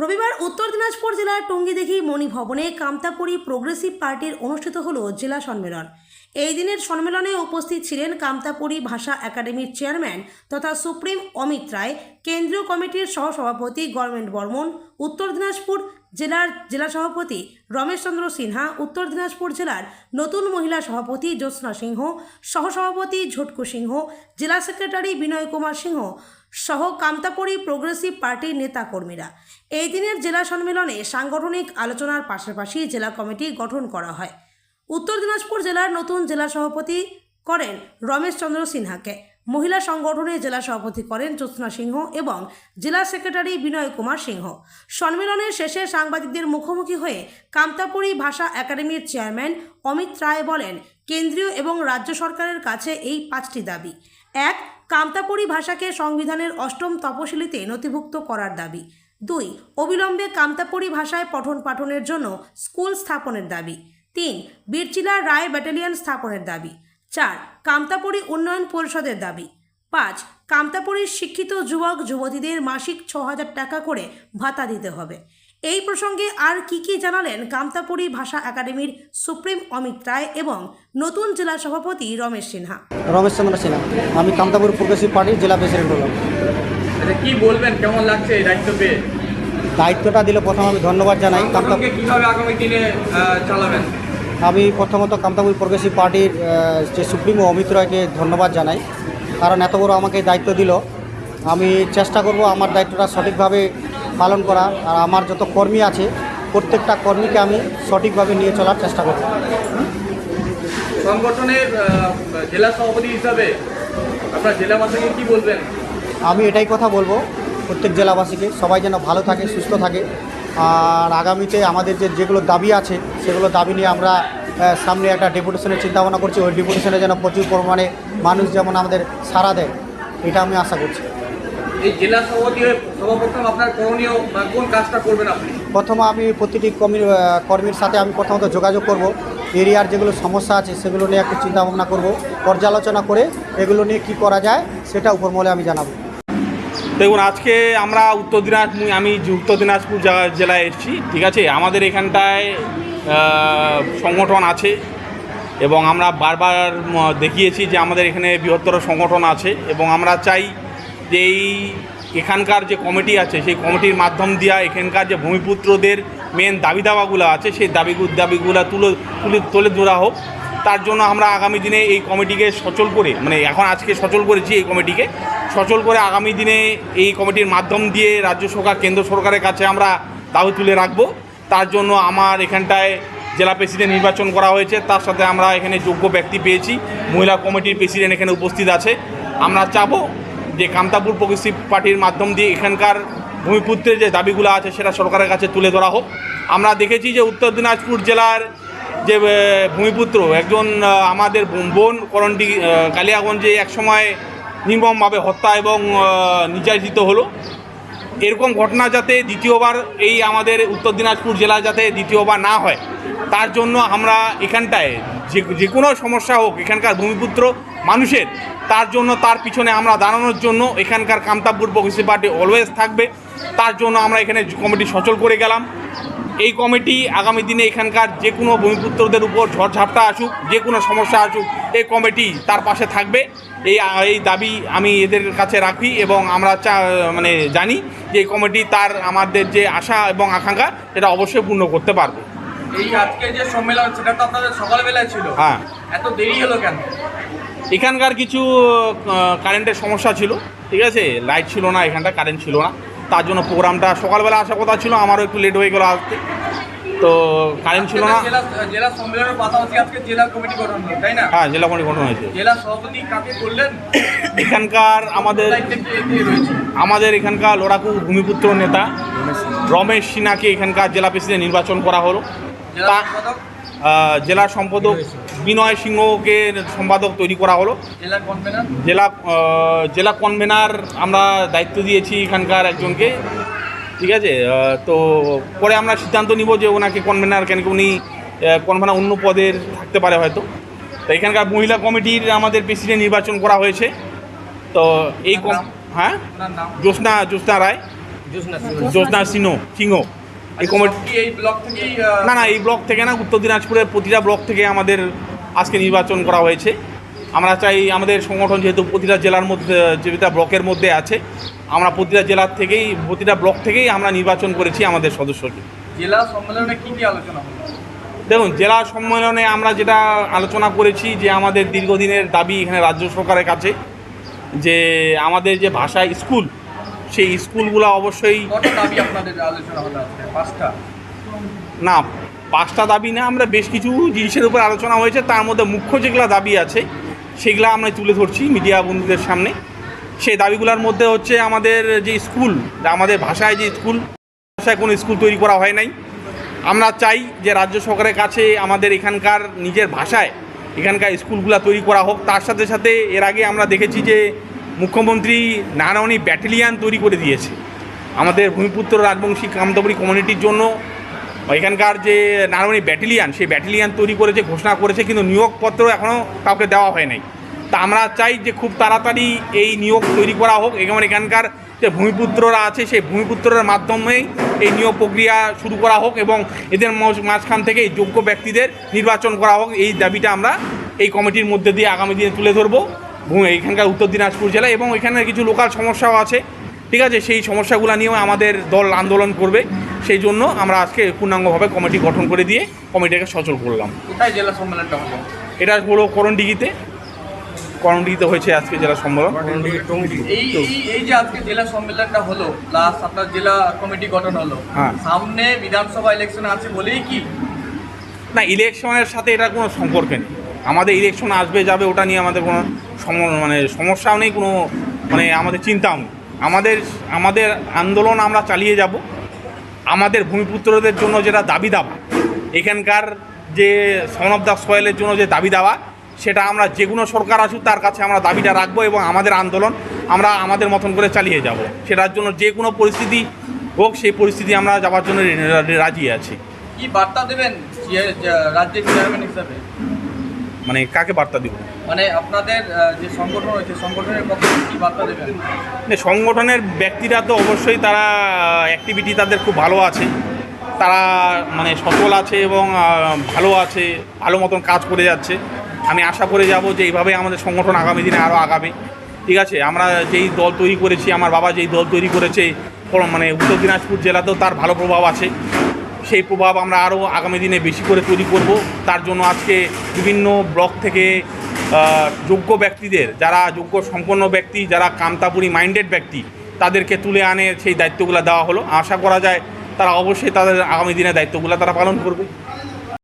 রবিবার উত্তর দিনাজপুর জেলার টঙ্গীদিঘি মণিভবনে কামতাপুরী প্রোগ্রেসিভ পার্টির অনুষ্ঠিত হল জেলা সম্মেলন। এই দিনের সম্মেলনে উপস্থিত ছিলেন কামতাপুরী ভাষা একাডেমির চেয়ারম্যান তথা সুপ্রিম অমিত রায়, কেন্দ্রীয় কমিটির সহসভাপতি গভর্নমেন্ট বর্মন, উত্তর দিনাজপুর জেলার জেলা সভাপতি রমেশচন্দ্র সিনহা, উত্তর দিনাজপুর জেলার নতুন মহিলা সভাপতি জ্যোৎস্না সিংহ, সহসভাপতি ঝটকু সিংহ, জেলা সেক্রেটারি বিনয় কুমার সিংহ সহ কামতাপুরী প্রোগ্রেসিভ পার্টির নেতাকর্মীরা। এই দিনের জেলা সম্মেলনে সাংগঠনিক আলোচনার পাশাপাশি জেলা কমিটি গঠন করা হয়। উত্তর দিনাজপুর জেলার নতুন জেলা সভাপতি করেন রমেশ চন্দ্র সিনহাকে। মহিলা সংগঠনে জেলা সভাপতি করেন জ্যোৎস্না সিংহ এবং জেলা সেক্রেটারি বিনয় কুমার সিংহ। সম্মেলনের শেষে সাংবাদিকদের মুখোমুখি হয়ে কামতাপুরী ভাষা একাডেমির চেয়ারম্যান অমিত রায় বলেন, কেন্দ্রীয় এবং রাজ্য সরকারের কাছে এই পাঁচটি দাবি। এক কামতাপুরী ভাষাকে সংবিধানের অষ্টম তপশিলিতে নথিভুক্ত করার দাবি। দুই, অবিলম্বে কামতাপুরী ভাষায় পঠন পাঠনের জন্য স্কুল স্থাপনের দাবি। তিন, বীরচিলার রায় ব্যাটালিয়ন স্থাপনের দাবি। চার কামতাপুরী উন্নয়ন পরিষদের দাবি। পাঁচ কামতাপুরীর শিক্ষিত যুবক যুবতীদের মাসিক ছ হাজার টাকা করে ভাতা দিতে হবে। এই প্রসঙ্গে আর কি কি জানালেন কামতাপুরী ভাষা একাডেমির সুপ্রিম অমিত রায় এবং নতুন জেলা সভাপতি রমেশ সিনহা? রমেশ চন্দ্র সিনহা আমি কামতাপুর প্রগ্রেসিভ পার্টির জেলা প্রেসিডেন্ট হলাম আচ্ছা কি বলবেন? কেমন লাগছে এই দায়িত্ব পেয়ে? দায়িত্বটা দিলে প্রথম আমি ধন্যবাদ জানাই। কীভাবে আগামী দিনে চালাবেন? আমি প্রথমত কামতাপুর প্রগ্রেসিভ পার্টির যে সুপ্রিমো অমিত রায়কে ধন্যবাদ জানাই। কারণ এত বড় আমাকে দায়িত্ব দিল। আমি চেষ্টা করব আমার দায়িত্বটা সঠিকভাবে পালন করা আর আমার যত কর্মী আছে প্রত্যেকটা কর্মীকে আমি সঠিকভাবে নিয়ে চলার চেষ্টা করব। সংগঠনের জেলা সভাপতি হিসাবে আপনার জেলাবাসীকে কি বলবেন? আমি এটাই কথা বলব প্রত্যেক জেলাবাসীকে সবাই যেন ভালো থাকে সুস্থ থাকে। আর আগামীতে আমাদের যে যেগুলো দাবি আছে সেগুলো দাবি নিয়ে আমরা সামনে একটা ডেপুটেশনের চিন্তাভাবনা করছি। ওই ডেপুটেশনে যেন প্রচুর পরিমাণে মানুষ যেমন আমাদের সাড়া দেয় এটা আমি আশা করছি। এই জেলা সভাপতি হয়ে সর্বপ্রথম আপনার করণীয় বা কোন কাজটা করবেন আপনি? প্রথম আমি প্রতিটি কর্মীর কর্মীর সাথে আমি প্রথমত যোগাযোগ করব। এরিয়ার যেগুলো সমস্যা আছে সেগুলো নিয়ে একটু চিন্তাভাবনা করব পর্যালোচনা করে এগুলো নিয়ে কি করা যায় সেটা উপরমহলে আমি জানাব। দেখুন আজকে আমরা উত্তর দিনাজপুর আমি উত্তর দিনাজপুর জেলায় এসেছি ঠিক আছে? আমাদের এখানটায় সংগঠন আছে এবং আমরা বারবার দেখিয়েছি যে আমাদের এখানে বৃহত্তর সংগঠন আছে এবং আমরা চাই যে এই এখানকার যে কমিটি আছে, সেই কমিটির মাধ্যম দিয়া এখানকার যে ভূমিপুত্রদের মেন দাবি দাওয়াগুলো আছে, সেই দাবি দাবিগুলো তুলে তুলে তুলে ধরা হোক। তার জন্য আমরা আগামী দিনে এই কমিটিকে সচল করে মানে এখন আজকে সচল করেছি এই কমিটিকে, সচল করে আগামী দিনে এই কমিটির মাধ্যম দিয়ে রাজ্য সরকার, কেন্দ্র সরকারের কাছে আমরা দাবি তুলে রাখব। তার জন্য আমার এখানটায় জেলা প্রেসিডেন্ট নির্বাচন করা হয়েছে। তার সাথে আমরা এখানে যোগ্য ব্যক্তি পেয়েছি। মহিলা কমিটির প্রেসিডেন্ট এখানে উপস্থিত আছে। আমরা চাবো যে কামতাপুর প্রগ্রেসিভ পার্টির মাধ্যম দিয়ে এখানকার ভূমিপুত্রের যে দাবিগুলো আছে সেটা সরকারের কাছে তুলে ধরা হোক। আমরা দেখেছি যে উত্তর দিনাজপুর জেলার যে ভূমিপুত্র একজন আমাদের বোন করণটি কালিয়াগঞ্জে একসময় নির্মমভাবে হত্যা এবং নির্যাতিত হলো। এরকম ঘটনা যাতে দ্বিতীয়বার এই আমাদের উত্তর দিনাজপুর জেলা যাতে দ্বিতীয়বার না হয়, তার জন্য আমরা এখানটায় যে যে কোনো সমস্যা হোক, এখানকার ভূমিপুত্র মানুষের। তার জন্য তার পিছনে আমরা দাঁড়ানোর জন্য এখানকার কামতাপুর প্রগ্রেসিভ পার্টি অলওয়েজ থাকবে। তার জন্য আমরা এখানে কমিটি সচল করে গেলাম। এই কমিটি আগামী দিনে এখানকার যে কোনো ভূমিপুত্রদের উপর ঝড়ঝাপটা আসুক যে কোনো সমস্যা আসুক এই কমিটি তার পাশে থাকবে। এই এই দাবি আমি এদের কাছে রাখি এবং আমরা চা মানে জানি যে এই কমিটি তার আমাদের যে আশা এবং আকাঙ্ক্ষা সেটা অবশ্যই পূর্ণ করতে পারবে। এই আজকে যে সম্মেলন সেটা তো আপনাদের সকালবেলায় ছিল। হ্যাঁ। এত দেরি হলো কেন? এখানকার কিছু কারেন্টের সমস্যা ছিল ঠিক আছে? লাইট ছিল না এখানটা কারেন্ট ছিল না। তার জন্য প্রোগ্রামটা সকালবেলা আসার কথা ছিল আমারও একটু লেট হয়ে গেলো আসতে। তো কারেন্ট ছিল না। জেলা জেলা সম্মেলনের পাশাপাশি আজকে জেলা কমিটি গঠন হলো তাই না? হ্যাঁ জেলা কমিটি গঠন হয়েছে। জেলা সভাপতি কাকে করলেন? এখানকার আমাদের আমাদের এখানকার লড়াকু ভূমিপুত্র নেতা রমেশ সিনহাকে এখানকার জেলা প্রেসিডেন্ট নির্বাচন করা হলো। তা- জেলা সম্পাদক বিনয় সিংহকে সম্পাদক তৈরি করা হলো। জেলা কনভেনার? জেলা জেলা কনভেনার আমরা দায়িত্ব দিয়েছি এখানকার একজনকে। ঠিক আছে? তো পরে আমরা সিদ্ধান্ত নিব যে ওনাকে কনভেনার কেন কি উনি কনভেনার অন্য পদের থাকতে পারে হয়তো। তো এখানকার মহিলা কমিটির আমাদের প্রেসিডেন্ট নির্বাচন করা হয়েছে। তো এই কম হ্যাঁ? জ্যোৎস্না জ্যোৎস্না রায়। জ্যোৎস্না সিংহ। সিংহ এই আচ্ছা, কমিটি এই ব্লক আহ, না না এই ব্লক থেকে না উত্তর দিনাজপুরের প্রতিটা ব্লক থেকে আমাদের আজকে নির্বাচন করা হয়েছে। আমরা চাই আমাদের সংগঠন যেহেতু প্রতিটা জেলার মধ্যে যেটা ব্লকের মধ্যে আছে আমরা প্রতিটা জেলার থেকেই প্রতিটা ব্লক থেকেই আমরা নির্বাচন করেছি আমাদের সদস্যকে। জেলা সম্মেলনে কি কি আলোচনা দেখুন জেলা সম্মেলনে আমরা যেটা আলোচনা করেছি যে আমাদের দীর্ঘদিনের দাবি এখানে রাজ্য সরকারের কাছে যে আমাদের যে ভাষা স্কুল সেই স্কুলগুলো অবশ্যই দাবি আপনাদের আলোচনা হলো পাঁচটা? না পাঁচটা দাবি না, আমরা বেশ কিছু জিনিসের উপর আলোচনা হয়েছে। তার মধ্যে মুখ্য যেগুলো দাবি আছে, সেগুলো আমরা তুলে ধরছি মিডিয়া বন্ধুদের সামনে। সেই দাবিগুলোর মধ্যে হচ্ছে আমাদের যে স্কুল, আমাদের ভাষায় যে স্কুল, ভাষায় কোনো স্কুল তৈরি করা হয় নাই। আমরা চাই যে রাজ্য সরকারের কাছে আমাদের এখানকার নিজের ভাষায় এখানকার স্কুলগুলো তৈরি করা হোক। তার সাথে সাথে এর আগে আমরা দেখেছি যে মুখ্যমন্ত্রী নানানি ব্যাটালিয়ান তৈরি করে দিয়েছে। আমাদের ভূমিপুত্র রাজবংশী কামতাপুরী কমিউনিটির জন্য এখানকার যে নারায়ণী ব্যাটালিয়ান, সেই ব্যাটালিয়ান তৈরি করেছে ঘোষণা করেছে কিন্তু নিয়োগপত্র এখনও কাউকে দেওয়া হয় নাই। তা আমরা চাই যে খুব তাড়াতাড়ি এই নিয়োগ তৈরি করা হোক। এবং এখানকার যে ভূমিপুত্ররা আছে, সেই ভূমিপুত্রের মাধ্যমেই এই নিয়োগ প্রক্রিয়া শুরু করা হোক এবং এদের মাঝখান থেকে এই যোগ্য ব্যক্তিদের নির্বাচন করা হোক। এই দাবিটা আমরা এই কমিটির মধ্যে দিয়ে আগামী দিনে তুলে ধরবো। এখানকার উত্তর দিনাজপুর জেলা এবং এখানে কিছু লোকাল সমস্যাও আছে। ঠিক আছে? সেই সমস্যাগুলো নিয়েও আমাদের দল আন্দোলন করবে। সেই জন্য আমরা আজকে পূর্ণাঙ্গভাবে কমিটি গঠন করে দিয়ে কমিটিকে সচল করলাম। কোথায় জেলা সম্মেলনটা হলো? এটা হলো করণডিগিতে। করণডিগিতে হয়েছে আজকে জেলা সম্মেলন। এই এই- এই যে আজকে জেলা সম্মেলনটা হলো প্লাস আপনার জেলা কমিটি গঠন হলো হ্যাঁ। সামনে বিধানসভা ইলেকশন আছে বলেই কি? না ইলেকশনের সাথে এটা কোনো সম্পর্ক নেই। আমাদের ইলেকশন আসবে যাবে ওটা নিয়ে আমাদের কোনো সম- মানে সমস্যাও নেই কোনো মানে আমাদের চিন্তাও নেই। আমাদের আমাদের আন্দোলন আমরা চালিয়ে যাব। আমাদের ভূমিপুত্রদের জন্য যেটা দাবি দাবা এখানকার যে সন অফ দ্য সয়েলের জন্য যে দাবি দাওয়া, সেটা আমরা যে কোনো সরকার আসুক তার কাছে আমরা দাবিটা রাখব এবং আমাদের আন্দোলন আমরা আমাদের মতন করে চালিয়ে যাব। সেটার জন্য যে কোনো পরিস্থিতি হোক, সেই পরিস্থিতি আমরা যাওয়ার জন্য রাজি আছি। কি বার্তা দেবেন রাজ্যের চেয়ারম্যান হিসাবে? মানে কাকে বার্তা দিব? মানে আপনাদের যে সংগঠন রয়েছে সংগঠনের পক্ষে কি বার্তা দেবেন? মানে সংগঠনের ব্যক্তিরা তো অবশ্যই তারা অ্যাক্টিভিটি তাদের খুব ভালো আছে। তারা মানে সচল আছে এবং ভালো আছে ভালো মতন কাজ করে যাচ্ছে। আমি আশা করে যাব যে এইভাবে আমাদের সংগঠন আগামী দিনে আরও আগাবে। ঠিক আছে? আমরা যেই দল তৈরি করেছি আমার বাবা যেই দল তৈরি করেছে মানে উত্তর দিনাজপুর জেলাতেও তার ভালো প্রভাব আছে। সেই প্রভাব আমরা আরও আগামী দিনে বেশি করে তৈরি করব। তার জন্য আজকে বিভিন্ন ব্লক থেকে যোগ্য ব্যক্তিদের, যারা যোগ্য সম্পন্ন ব্যক্তি, যারা কামতাপুরি মাইন্ডেড ব্যক্তি, তাদেরকে তুলে আনে সেই দায়িত্বগুলো দেওয়া হলো। আশা করা যায় তারা অবশ্যই তাদের আগামী দিনে দায়িত্বগুলো তারা পালন করবে।